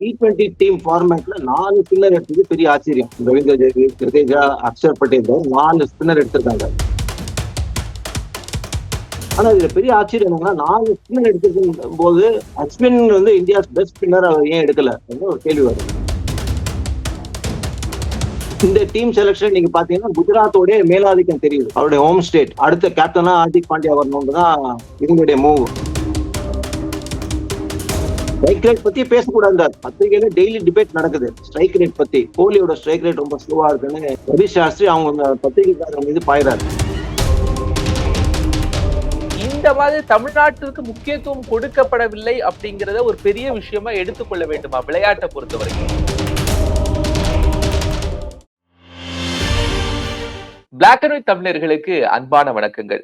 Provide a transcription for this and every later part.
T twenty team ஃபார்மேட்ல நாலு spinner எடுத்தது பெரிய ஆச்சரியம். ரவீந்திர ஜெயதீப் ஜடேஜா அக்ஷர் பட்டேல் நாலு ஸ்பின்னர் எடுத்திருக்காங்க. ஆனா இதுல பெரிய ஆச்சரியம் என்னன்னா நாலு ஸ்பின்னர் எடுத்திருக்கும் போது அஸ்வின் வந்து இந்தியா பெஸ்ட் ஸ்பின்னர் அவர் ஏன் எடுக்கல? ஒரு கேள்வி வரும். இந்த டீம் செலக்ஷன் நீங்க பாத்தீங்கன்னா குஜராத்தோட மேலாதிக்கம் தெரியுது. அவருடைய ஹோம் ஸ்டேட் அடுத்த கேப்டனா ஹார்திக் பாண்டியா வரணும்னு தான் இவங்களுடைய மூவ் ஸ்ட்ரைக் ரேட் பத்தி பேசக்கூடாது. பத்திரிகையில டெய்லி டிபேட் நடக்குது. ஸ்ட்ரைக் ரேட் பத்தி. கோலியோட ஸ்ட்ரைக் ரேட் ரொம்ப ஸ்லோவா இருக்குன்னு ரவி சாஸ்திரி அவங்க பத்திரிகைக்காரர் மீது பாயிறாரு. இந்த மாதிரி தமிழ்நாட்டிற்கு முக்கியத்துவம் கொடுக்கப்படவில்லை அப்படிங்கிறத ஒரு பெரிய விஷயமா எடுத்துக்கொள்ள வேண்டுமா விளையாட்டை பொறுத்த வரைக்கும் பிளாக் அண்ட் ஒயிட் தமிழர்களுக்கு அன்பான வணக்கங்கள்.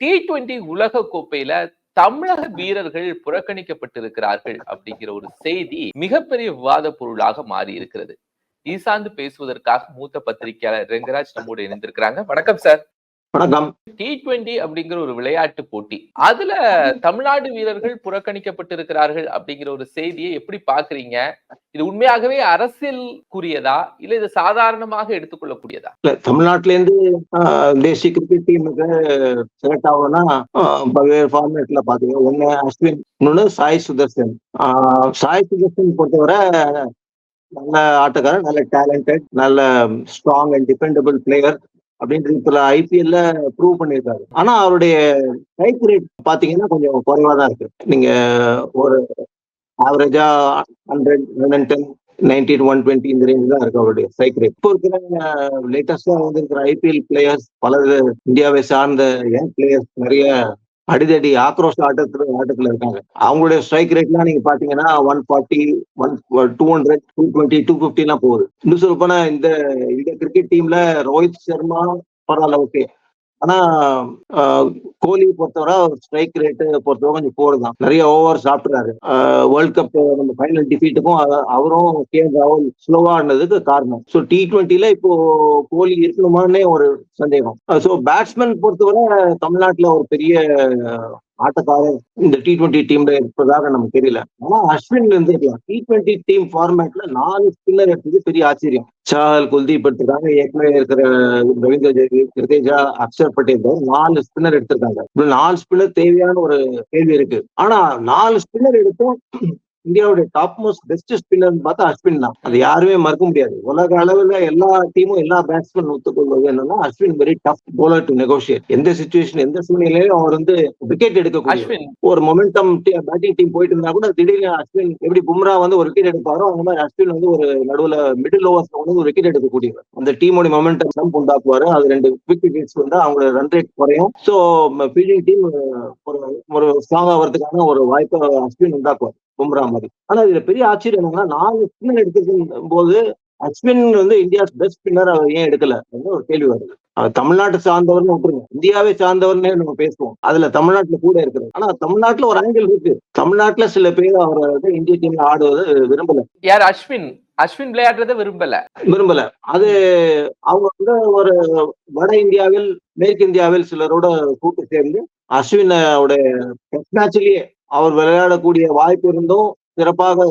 டி டுவெண்டி உலக கோப்பையில தமிழக வீரர்கள் புறக்கணிக்கப்பட்டிருக்கிறார்கள் அப்படிங்கிற ஒரு செய்தி மிகப்பெரிய விவாத பொருளாக மாறி இருக்கிறது ஈசாந்து பேசுவதற்காக மூத்த பத்திரிகையாளர் ரெங்கராஜ் நம்மோடு இணைந்திருக்கிறாங்க. வணக்கம் சார். வணக்கம். டி டுவெண்டி அப்படிங்கிற ஒரு விளையாட்டு போட்டி. அதுல தமிழ்நாடு வீரர்கள் புறக்கணிக்கப்பட்டிருக்கிறார்கள் அப்படிங்கிற ஒரு செய்தியை எப்படி பாக்குறீங்க இது உண்மையாகவே அரசியல் இல்ல இது சாதாரணமாக எடுத்துக்கொள்ளக்கூடியதா? இல்ல தமிழ்நாட்டுல இருந்து தேசிய கிரிக்கெட் டீமுக்கு செலக்ட் ஆகணும்னா பல்வேறு ஃபார்மேட்ல பாத்தீங்க ஒண்ணு அஸ்வின் இன்னொன்னு சாய் சுதர்சன். சாய் சுதர்சன் பொறுத்தவரை நல்ல ஆட்டக்காரர் நல்ல டேலண்டட் நல்ல ஸ்ட்ராங் அண்ட் டிபெண்டபிள் பிளேயர் அப்படின்றதுல ஐபிஎல்ல ப்ரூவ் பண்ணியிருக்காரு. ஆனா அவருடைய ஸ்ட்ரைக் ரேட் பாத்தீங்கன்னா கொஞ்சம் குறைவா தான் இருக்கு. நீங்க ஒரு ஆவரேஜா hundred hundred ten nineteen one twenty இந்த ரேஞ்ச் தான் இருக்கு அவருடைய ஸ்ட்ரைக் ரேட் இப்போ இருக்கிற லேட்டஸ்டா வந்து இருக்கிற ஐபிஎல் பிளேயர்ஸ் பல இந்தியாவை சார்ந்த யங் பிளேயர்ஸ் நிறைய அடிதடி ஆக்ரோஷ ஆட்டத்துல ஆட்டத்துல இருக்காங்க. அவங்களுடைய ஸ்ட்ரைக் ரேட்லாம் நீங்க பாத்தீங்கன்னா one forty one two hundred two twenty two fifty எல்லாம் போகுது. இன்னும் சொல்ல போனா இந்த இந்த கிரிக்கெட் டீம்ல ரோஹித் சர்மா பரவாயில்ல ஓகே ஆனா கோலி பொறுத்தவரை ஸ்ட்ரைக் ரேட்டு பொறுத்தவரை கொஞ்சம் போடுதான். நிறைய ஓவர் சாப்பிடுறாரு வேர்ல்ட் கப் நம்ம ஃபைனல் டிஃபீட்டுக்கும் அவரும் கே ராகுல் ஸ்லோவா ஆனதுக்கு காரணம். ஸோ டி ட்வெண்ட்டில இப்போ கோலி இருக்கணுமான்னே ஒரு சந்தேகம். ஸோ பேட்ஸ்மேன் பொறுத்தவரை தமிழ்நாட்டுல ஒரு பெரிய ஆட்டக்காரர் இந்த டி டுவெண்ட்டி டீம்ல இருப்பதாக நமக்கு தெரியல. ஆனா அஸ்வின் இருந்திருக்கலாம். டி டுவெண்ட்டி டீம் ஃபார்மேட்ல நாலு ஸ்பின்னர் எடுத்தது பெரிய ஆச்சரியம். சாஹல் குல்தீப் எடுத்திருக்காங்க. ஏற்கனவே இருக்கிற ரவீந்திர ஜெயதீப் ஜடேஜா அக்ஷர் பட்டேல் நாலு ஸ்பின்னர் எடுத்திருக்காங்க. நாலு ஸ்பின்னர் தேவையான ஒரு கேள்வி இருக்கு. ஆனா நாலு ஸ்பின்னர் எடுத்தும் இந்தியாவுடைய டாப் மோஸ்ட் பெஸ்ட் ஸ்பின்னர் பார்த்தா அஸ்வின் தான். அது யாருமே மறக்க முடியாது. உலக அளவுல எல்லா டீமும் எல்லா பேட்ஸ்மேன் ஒத்துக்கொள்வது என்னன்னா Ashwin very tough bowler to negotiate எந்த சுச்சுவேஷன் எந்த சூழ்நிலையிலும் அவர் வந்து விக்கெட் எடுக்க ஒரு மொமெண்டம் பேட்டிங் டீம் போயிட்டு இருந்தா கூட திடீர்னு அஸ்வின் எப்படி பும்ரா வந்து ஒரு விக்கெட் எடுப்பாரோ அந்த மாதிரி அஸ்வின் வந்து ஒரு நடுவுல மிடில் ஓவர்ஸ்ல வந்து ஒரு விக்கெட் எடுக்கக்கூடியவர். அந்த டீமோட மொமெண்டம் ஜம்ப் உண்டாக்குவாரு. அது ரெண்டு குவிக் விக்கெட்ஸ் வந்து அவங்க ரன் ரேட் குறையும். ஸோ ஃபீல்டிங் டீம் ஒரு ஒரு ஸ்ட்ராங் ஆகிறதுக்கான ஒரு வாய்ப்பை அஸ்வின் உண்டாக்குவார். பும்ரா மாதிரி. ஆனா இதுல பெரிய ஆச்சரியம் என்னன்னா நாலு ஸ்பின்னர் எடுத்துக்கும் போது அஸ்வின் வந்து இந்தியா பெஸ்ட் ஸ்பின்னர் அவர் ஏன் எடுக்கல ஒரு கேள்வி வருது. அவர் தமிழ்நாட்டு சார்ந்தவர்னு விட்டுருங்க இந்தியாவை சார்ந்தவர்னே நம்ம பேசுவோம். அதுல தமிழ்நாட்டுல கூட இருக்கிறது. ஆனா தமிழ்நாட்டுல ஒரு ஆங்கிள் இருக்கு. தமிழ்நாட்டுல சில பேர் அவரை வந்து இந்திய டீம்ல ஆடுவது விரும்பல. யார்? அஸ்வின். அஸ்வின் விளையாடுறத விரும்பல. விரும்பல. அது அவங்க வந்து ஒரு வட இந்தியாவில் மேற்கு இந்தியாவில் சிலரோட கூட்டு சேர்ந்து அஸ்வினோட டெஸ்ட் மேட்ச்லயே அவர் விளையாடக்கூடிய வாய்ப்பு இருந்தும் சிறப்பாக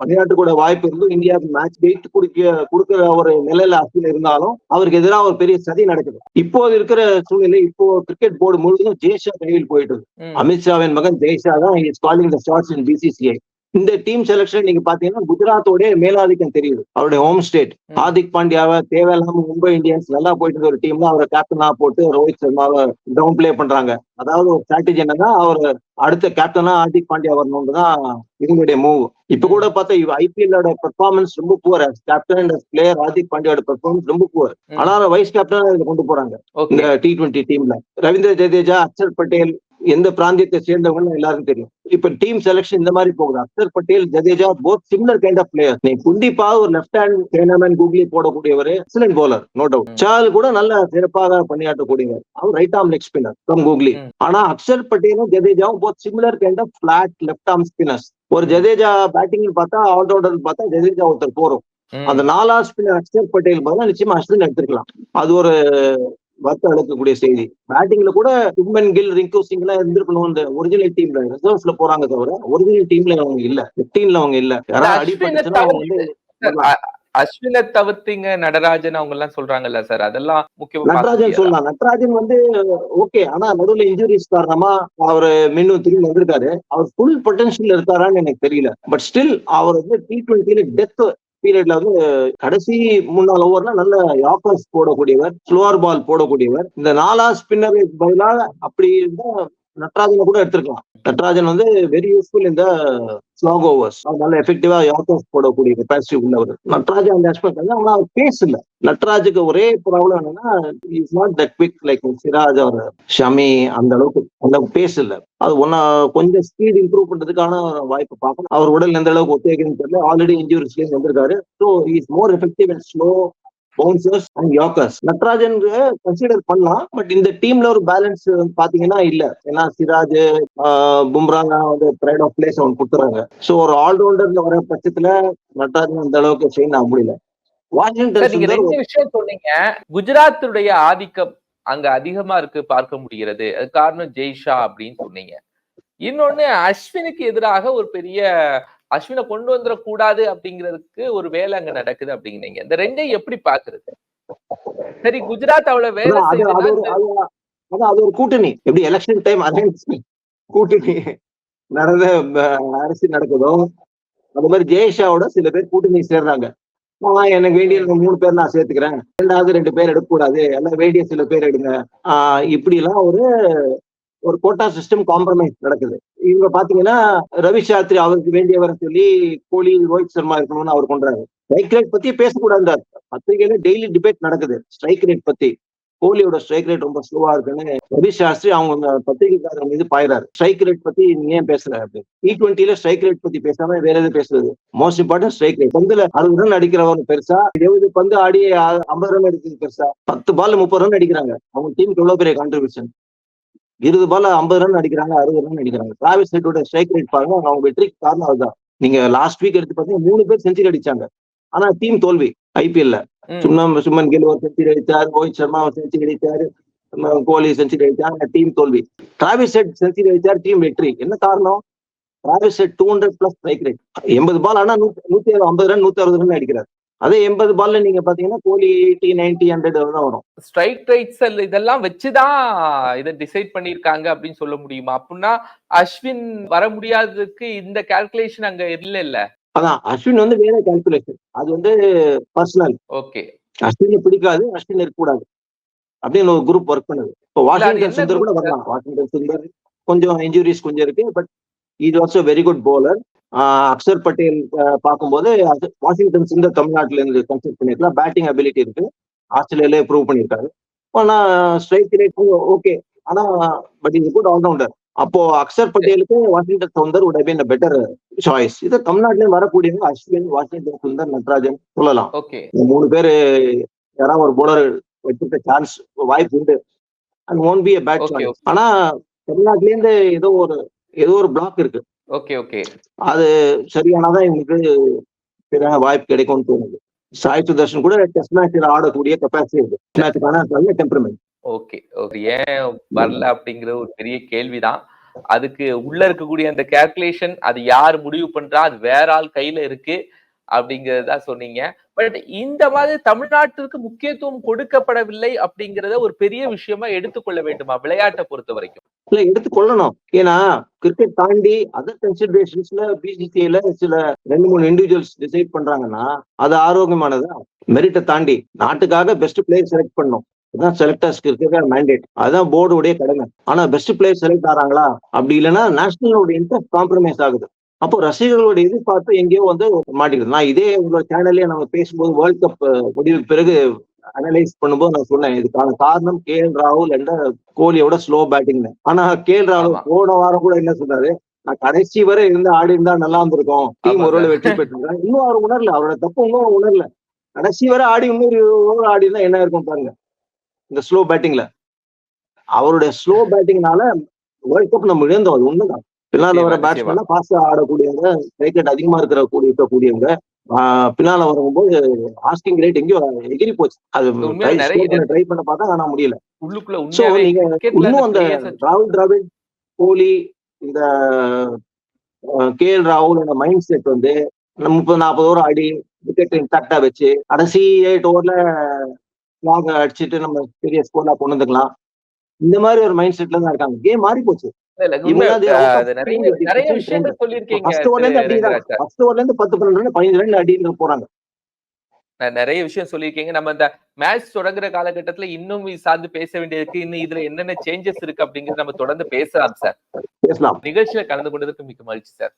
விளையாட்டுக்கூட வாய்ப்பு இருந்தும் இந்தியாவுக்கு மேட்ச் வெயிட் குடிக்க கொடுக்கிற ஒரு நிலையில அஸ்வின் இருந்தாலும் அவருக்கு எதிராக ஒரு பெரிய சதி நடக்குது. இப்போது இருக்கிற சூழ்நிலை இப்போ கிரிக்கெட் போர்டு முழுவதும் ஜெய்ஷா கையில் போயிட்டு அமித்ஷாவின் மகன் ஜெய்ஷா தான் is calling the shots in BCCI இந்த டீம் செலக்ஷன் நீங்க பாத்தீங்கன்னா குஜராத்தோட மேலாதிக்கம் தெரியுது. அவருடைய ஹோம் ஸ்டேட் ஹார்திக் பாண்டியாவை தேவையில்லாம மும்பை இந்தியன்ஸ் நல்லா போயிட்டு ஒரு டீம்ல அவரை கேப்டனா போட்டு ரோஹித் சர்மாவை டவுன் பிளே பண்றாங்க. அதாவது ஒரு ஸ்ட்ராட்டஜி என்னன்னா அவர் அடுத்த கேப்டனா ஹார்திக் பாண்டியா வரணும்னு தான் இவங்களுடைய மூவ் இப்ப கூட பார்த்தா ஐபிஎல்லோட பெர்ஃபார்மன்ஸ் ரொம்ப poor captain and player Hardik பாண்டியோட performance ரொம்ப புவர் ஆனாலும் வைஸ் கேப்டனா கொண்டு போறாங்க. இந்த டி டுவெண்ட்டி டீம்ல ரவீந்திர ஜடேஜா அக்ஷர் பட்டேல் எந்த பிராந்தியத்தை சேர்ந்தவங்க எல்லாருக்கும் தெரியும். இப்ப டீம் செலக்ஷன் இந்த மாதிரி போகுது. Axar Patel Jadeja both similar kind of player நீ குண்டிப்பா ஒரு லெஃப்ட் ஹேண்ட் சைனாமேன் கூகுளி போடக்கூடியவர் எக்ஸலன்ட் போலர் நோ டவுட் சால் கூட நல்ல சிறப்பாக பணியாற்றக்கூடியவர். அவர் right arm leg spinner from googly ஆனா அக்ஷர் பட்டேலும் ஜடேஜாவும் both similar kind of flat left arm spinners ஒரு ஜடேஜா பேட்டிங் பார்த்தா ஆல்ரவுண்டர் பார்த்தா ஜடேஜா ஒருத்தர் போறோம் அந்த நாலா ஸ்பின்னர் அக்ஷர் பட்டேல் பதிலா நிச்சயமா அஸ்வின் எடுத்திருக்கலாம். அது ஒரு வத்த அழுக்கக்கூடிய செய்தி. பேட்டிங்ல கூட சுப்மன் கில் ரிங்கு சிங் எல்லாம் இருந்திருக்கணும். இந்த ஒரிஜினல் டீம்ல ரிசர்வ்ஸ்ல போறாங்க தவிர ஒரிஜினல் டீம்ல அவங்க இல்ல. பிப்டீன்ல அவங்க இல்ல. அஸ்வினை தவிர்த்தீங்க நடராஜன் அவங்க எல்லாம் சொல்றாங்கல்ல சார் அதெல்லாம் முக்கியமா நட்ராஜன்? சொல்லலாம். நட்ராஜன் வந்து ஓகே ஆனா நடுவுல இன்ஜுரிஸ் காரணமா அவரு மீண்டும் திரும்பி வந்திருக்காரு. அவர் ஃபுல் பொட்டன்ஷியல் இருக்காரான்னு எனக்கு தெரியல. பட் ஸ்டில் அவர் வந்து டி டுவெண்ட்டில டெத் பீரியட்ல வந்து கடைசி முன்னாள் ஓவர்ல நல்ல யாக்கர்ஸ் போடக்கூடியவர் ஸ்லோவர் பால் போடக்கூடியவர். இந்த நாலா ஸ்பின்னர் பதிலாக அப்படி இருந்தா நட்ராஜனை கூட எடுத்திருக்கலாம். நட்ராஜன் வந்து வெரி யூஸ்ஃபுல் இந்த ஸ்லாக் ஓவர்ஸ் நல்ல எஃபெக்டிவா யாக்கர்ஸ் போடக்கூடிய கெப்பாசிட்டி உள்ளவர். நட்ராஜன் அந்த ஆஸ்பெக்ட் வந்து ஆனா அவர் பேஸ் இல்ல நட்ராஜுக்கு ஒரே ப்ராப்ளம் என்னன்னா is not that quick like Siraj அவர் ஷமி அந்த அளவுக்கு அந்த பேஸ் இல்ல அது ஒன்னா கொஞ்சம் ஸ்பீட் இம்ப்ரூவ் பண்றதுக்கான வாய்ப்பு பார்க்கணும். அவர் உடல் எந்த அளவுக்கு ஒத்துழைக்கணும்னு தெரியல. ஆல்ரெடி இன்ஜூரிஸ்லயும் வந்திருக்காரு. So is more effective and slow bouncers and yorkers Natarajan consider பண்ணலாம் பட் இந்த டீம்ல ஒரு பேலன்ஸ் பாத்தீங்கன்னா இல்ல. ஏன்னா சிராஜ் பும்ராங்க வந்து ப்ரைட் ஆஃப் பிளேஸ் அவங்க கொடுத்துறாங்க. ஸோ ஒரு ஆல்ரவுண்டர்ல வர பட்சத்துல நட்ராஜன் அந்த அளவுக்கு ஷெயின் ஆக முடியல. வாஷிங்டன் நீங்க ரெண்டு விஷயம் சொன்னீங்க. குஜராத்துடைய ஆதிக்கம் அங்க அதிகமா இருக்கு பார்க்க முடிகிறது. அது காரணம் ஜெய்ஷா அப்படின்னு சொன்னீங்க. இன்னொன்னு அஸ்வினுக்கு எதிராக ஒரு பெரிய அஸ்வினை கொண்டு வந்துடக்கூடாது அப்படிங்கிறதுக்கு ஒரு வேலை அங்க நடக்குது அப்படிங்கிறீங்க. இந்த ரெண்டையும் எப்படி பாக்குறது? சரி குஜராத் அவ்வளவு வேலை அது ஒரு கூட்டணி. எப்படி எலெக்ஷன் டைம் கூட்டணி நடந்த அரசியல் நடக்குதோ அது மாதிரி ஜெயஷாவோட சில பேர் கூட்டணி சேர்றாங்க. எனக்கு வேண்டிய மூணு பேர் நான் சேர்த்துக்கிறேன். ரெண்டாவது ரெண்டு பேர் எடுக்கக்கூடாது. எல்லாம் வேண்டிய சில பேர் எடுங்க. ஆஹ் இப்படி எல்லாம் ஒரு ஒரு கோட்டா சிஸ்டம் காம்ப்ரமைஸ் நடக்குது. இவங்க பாத்தீங்கன்னா ரவி சாஸ்திரி அவருக்கு வேண்டியவரை சொல்லி கோலி ரோஹித் சர்மா இருக்கணும்னு அவர் கொண்டாரு ஸ்ட்ரைக் ரேட் பத்தி பேசக்கூடாது பத்திரிகையில டெய்லி டிபேட் நடக்குது. ஸ்ட்ரைக் ரேட் பத்தி. கோலியோட ஸ்ட்ரைக் ரேட் ரொம்ப ஸ்லோவா இருக்குன்னு ரவி சாஸ்திரி அவங்க பத்திரிகைக்காரர் மீது பாயிறாரு. ஸ்ட்ரைக் ரேட் பத்தி நீ ஏன் பேசுற அப்படி? டி டுவெண்ட்டில ஸ்ட்ரைக் ரேட் பத்தி பேசாம வேற எது பேசுறது? மோஸ்ட் இம்பார்ட்டன் ஸ்ட்ரைக் ரேட் பந்துல அறுபது ரன் அடிக்கிறவங்க பெருசா எழுபது பந்து ஆடி ஐம்பது ரன் அடிக்கிறது பெருசா பத்து பால் முப்பது ரன் அடிக்கிறாங்க. அவங்க டீமுக்கு எவ்வளவு பெரிய கான்ட்ரிபியூஷன் இருபது பால் ஐம்பது ரன் அடிக்கிறாங்க அறுபது ரன் அடிக்கிறாங்க. டிராவிஸ் ஹெட்டோட ஸ்ட்ரைக் ரேட் பாருங்க அவங்க வெற்றிக்கு காரணம் அதுதான். நீங்க லாஸ்ட் வீக் எடுத்து பார்த்தீங்கன்னா மூணு பேர் செஞ்சுரி அடிச்சாங்க. ஆனா டீம் தோல்வி ஐபிஎல்ல சும்மா சுமன் கில் ஒரு செஞ்சுரி அடிச்சார் ரோஹித் சர்மா ஒரு செஞ்சுரி கோலி செஞ்சுரி அடிச்சாங்க டீம் தோல்வி. டிராவிஸ் ஹெட் செஞ்சுரி அடிச்சார் டீம் வெற்றி. என்ன காரணம்? Travis Head two hundred plus strike rate எண்பது பால் ஆனா நூத்தி ஐம்பது ரன் நூத்தி அறுபது ரன் அடிக்கிறார். அதே எண்பது பால்ல நீங்க பாத்தீங்கன்னா கோலி எயிட்டி நைன்டி ஹண்ட்ரட் தான் வரும். ஸ்ட்ரைக் ரைட்ஸ் இதெல்லாம் வச்சுதான் இதை டிசைட் பண்ணிருக்காங்க அப்படின்னு சொல்ல முடியுமா? அப்படின்னா அஸ்வின் வர முடியாததுக்கு இந்த கால்குலேஷன் அங்க இல்ல இல்ல அதான் அஸ்வின் வந்து வேற கால்குலேஷன் அது வந்து பர்சனல் ஓகே அஸ்வினை பிடிக்காது அஸ்வின் இருக்கக்கூடாது. அப்படின்னு ஒரு குரூப் ஒர்க் பண்ணுது. இப்போ வாஷிங்டன் சுந்தர் கூட வரலாம். வாஷிங்டன் சுந்தர் கொஞ்சம் இன்ஜுரிஸ் கொஞ்சம் இருக்கு பட் இது also very good bowler. Akshar Patel பார்க்கும்போது வாஷிங்டன் சுந்தர் தமிழ்நாட்டுல இருந்து கன்சிடர் பண்ணிருக்கலாம் பேட்டிங் அபிலிட்டி இருக்கு. ஆஸ்திரேலியாலே ப்ரூவ் பண்ணியிருக்காரு. ஆனா ஸ்ட்ரைக் ரேட் ஓகே ஆனா பட் இது குட் ஆல்ரவுண்டர் அப்போ Axar பட்டேலுக்கு Washington Sundar would been better choice இது தமிழ்நாட்டிலேயும் வரக்கூடியவங்க அஸ்வின் வாஷிங்டன் சுந்தர் நட்ராஜன் சொல்லலாம். மூணு பேரு யாராவது ஒரு போலர் வச்சிருக்க சான்ஸ் வாய்ப்பு உண்டு. And own be bad Okay, choice ஆனா தமிழ்நாட்டுல இருந்து ஏதோ ஒரு ஏதோ ஒரு பிளாக் இருக்கு. Okay okay. அது சரியானதான் இவங்களுக்கு சரியான வாய்ப்பு கிடைக்கும்னு தோணுது. சாய் சுதர்ஷன் கூட டெஸ்ட் மேட்ச்ல ஆடக்கூடிய கெப்பாசிட்டி இருக்கு. மேட்சுக்கான நல்ல டெம்பரமெண்ட் ஓகே ஓகே. ஏன் வரல அப்படிங்கிற ஒரு பெரிய கேள்விதான். அதுக்கு உள்ள இருக்கக்கூடிய அந்த கால்குலேஷன் அது யார் முடிவு பண்றா? அது வேற ஆள் கையில இருக்கு. அப்படிங்கறதா சொன்னீங்க. பட் இந்த மாதிரி தமிழ்நாட்டிற்கு முக்கியத்துவம் கொடுக்கப்படவில்லை அப்படிங்கறத ஒரு பெரிய விஷயமா எடுத்துக்கொள்ள வேண்டுமா விளையாட்டை பொறுத்த வரைக்கும்? இல்ல எடுத்து கொள்ளணும் ஏன்னா கிரிக்கெட் தாண்டி அதர் கன்சிடரேஷன்ஸ்ல பிசிசிஐல சில ரெண்டு மூணு இண்டிவிஜுவல்ஸ் டிசைட் பண்றாங்கன்னா அது ஆரோக்கியமானதா? மெரிட்டை தாண்டி நாட்டுக்காக பெஸ்ட் பிளேயர் செலக்ட் பண்ணணும். அதுதான் செலக்டர்ஸ்க்கு இருக்கிற மேண்டேட் அதுதான் போர்டுடைய கடமை. ஆனா பெஸ்ட் பிளேயர் செலக்ட் ஆறாங்களா? அப்படி இல்லைன்னா நேஷனலோட இன்ட்ரெஸ்ட் காம்ப்ரமைஸ் ஆகுது. அப்போ ரசிகர்களோட எதிர்பார்ப்பு எங்கேயோ வந்து மாட்டிக்குது. நான் இதே உங்களோட சேனல்லே நம்ம பேசும்போது வேர்ல்ட் கப் முடிவுக்கு பிறகு அனலைஸ் பண்ணும்போது நான் சொன்னேன் இதுக்கான காரணம் கே எல் ராகுல் என்ற கோலியோட ஸ்லோ பேட்டிங் ஆனா கே எல் ராகுல். போன வாரம் கூட என்ன சொன்னாரு? நான் கடைசி வரை இருந்து ஆடி இருந்தா நல்லா இருந்திருக்கும். டீம் ஒருவேளை சார். வெற்றி பெற்றிருக்காங்க இன்னும் அவர் உணரல. அவரோட தப்பு இன்னும் உணரல. கடைசி வரை ஆடி இன்னொரு ஆடி இருந்தா என்ன இருக்கும் பாருங்க. இந்த ஸ்லோ பேட்டிங்ல அவருடைய ஸ்லோ பேட்டிங்னால வேர்ல்ட் கப் நம்ம இழந்தோம். அது உண்மைதான். பின்னால வர. பேட்ஸ்மேன் ஃபாஸ்டா ஆடக்கூடியவங்க கிரிக்கெட் அதிகமா இருக்கிற கூடிய இருக்கக்கூடியவங்க பின்னால வரும்போது ஆஸ்கிங் ரேட் எங்கேயோ எகிரி போச்சு. அது ட்ரை பண்ண பார்த்தா ஆனா முடியல. சோ நீங்க இன்னும் அந்த ராகுல் டிராவிட் கோலி இந்த கே எல் ராகுலோட மைண்ட் செட் வந்து முப்பது நாற்பது ஓவர் ஆடி விக்கெட் தட்டா வச்சு கடைசி எயிட் ஓவர்ல லாக் அடிச்சுட்டு நம்ம பெரிய ஸ்கோர்ல கொண்டு வந்துக்கலாம். இந்த மாதிரி ஒரு மைண்ட் செட்ல தான் இருக்காங்க. கேம் மாறி போச்சு போறாங்க. நிறைய விஷயம் சொல்லியிருக்கீங்க. நம்ம இந்த மேட்ச் தொடங்குற காலகட்டத்துல இன்னும் சார்ந்து பேச வேண்டியிருக்கு. இன்னும் இதுல என்னென்ன சேஞ்சஸ் இருக்கு அப்படிங்கறது நம்ம தொடர்ந்து பேசலாம் சார் பேசலாம். நிகழ்ச்சியில கலந்து கொண்டதற்கு மிக்க மகிழ்ச்சி சார்